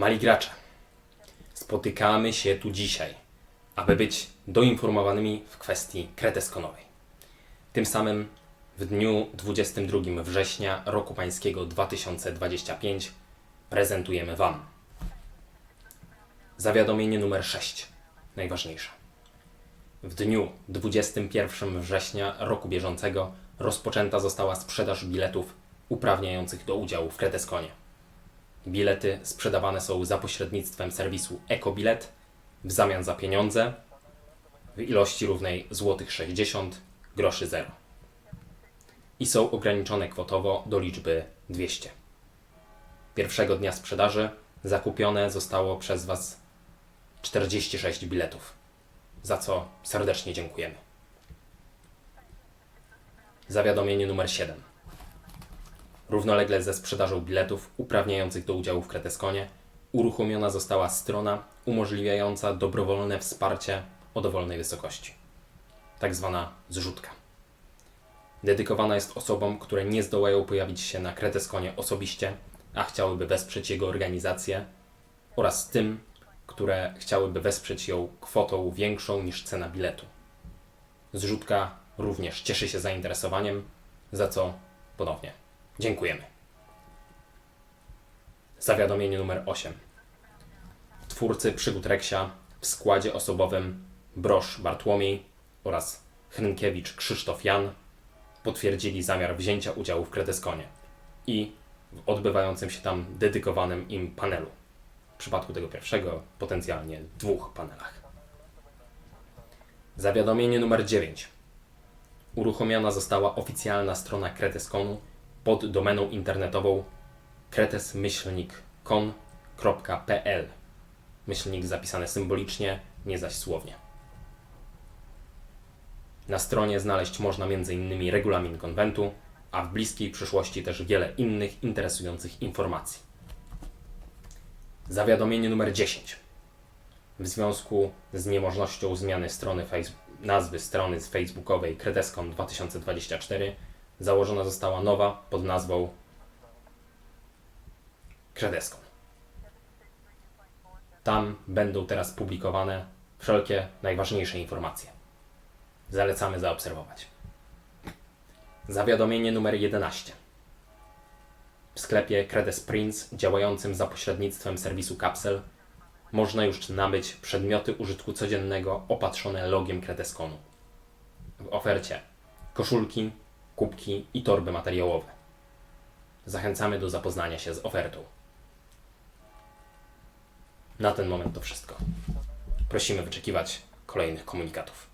Kochani gracze, spotykamy się tu dzisiaj, aby być doinformowanymi w kwestii kreteskonowej. Tym samym w dniu 22 września roku pańskiego 2025 prezentujemy Wam zawiadomienie numer 6, najważniejsze. W dniu 21 września roku bieżącego rozpoczęta została sprzedaż biletów uprawniających do udziału w Kreteskonie. Bilety sprzedawane są za pośrednictwem serwisu EcoBilet w zamian za pieniądze w ilości równej złotych 60 groszy 0 i są ograniczone kwotowo do liczby 200. Pierwszego dnia sprzedaży zakupione zostało przez Was 46 biletów, za co serdecznie dziękujemy. Zawiadomienie numer 7. Równolegle ze sprzedażą biletów uprawniających do udziału w Kreteskonie uruchomiona została strona umożliwiająca dobrowolne wsparcie o dowolnej wysokości, tak zwana zrzutka. Dedykowana jest osobom, które nie zdołają pojawić się na Kreteskonie osobiście, a chciałyby wesprzeć jego organizację oraz tym, które chciałyby wesprzeć ją kwotą większą niż cena biletu. Zrzutka również cieszy się zainteresowaniem, za co ponownie dziękujemy. Zawiadomienie numer 8. Twórcy przygód Reksia w składzie osobowym Brosz Bartłomiej oraz Hrynkiewicz Krzysztof Jan potwierdzili zamiar wzięcia udziału w Kreteskonie i w odbywającym się tam dedykowanym im panelu. W przypadku tego pierwszego, potencjalnie dwóch panelach. Zawiadomienie numer 9. Uruchomiona została oficjalna strona Kreteskonu pod domeną internetową kretesmyślnik.con.pl Myślnik zapisane symbolicznie, nie zaś słownie. Na stronie znaleźć można m.in. regulamin konwentu, a w bliskiej przyszłości też wiele innych interesujących informacji. Zawiadomienie numer 10. W związku z niemożnością zmiany strony nazwy strony z facebookowej Kreteskon 2024 założona została nowa pod nazwą Kreteskon. Tam będą teraz publikowane wszelkie najważniejsze informacje. Zalecamy zaobserwować. Zawiadomienie numer 11. W sklepie Credes Prince działającym za pośrednictwem serwisu Capsel można już nabyć przedmioty użytku codziennego opatrzone logiem Kreteskonu. W ofercie koszulki, kubki i torby materiałowe. Zachęcamy do zapoznania się z ofertą. Na ten moment to wszystko. Prosimy wyczekiwać kolejnych komunikatów.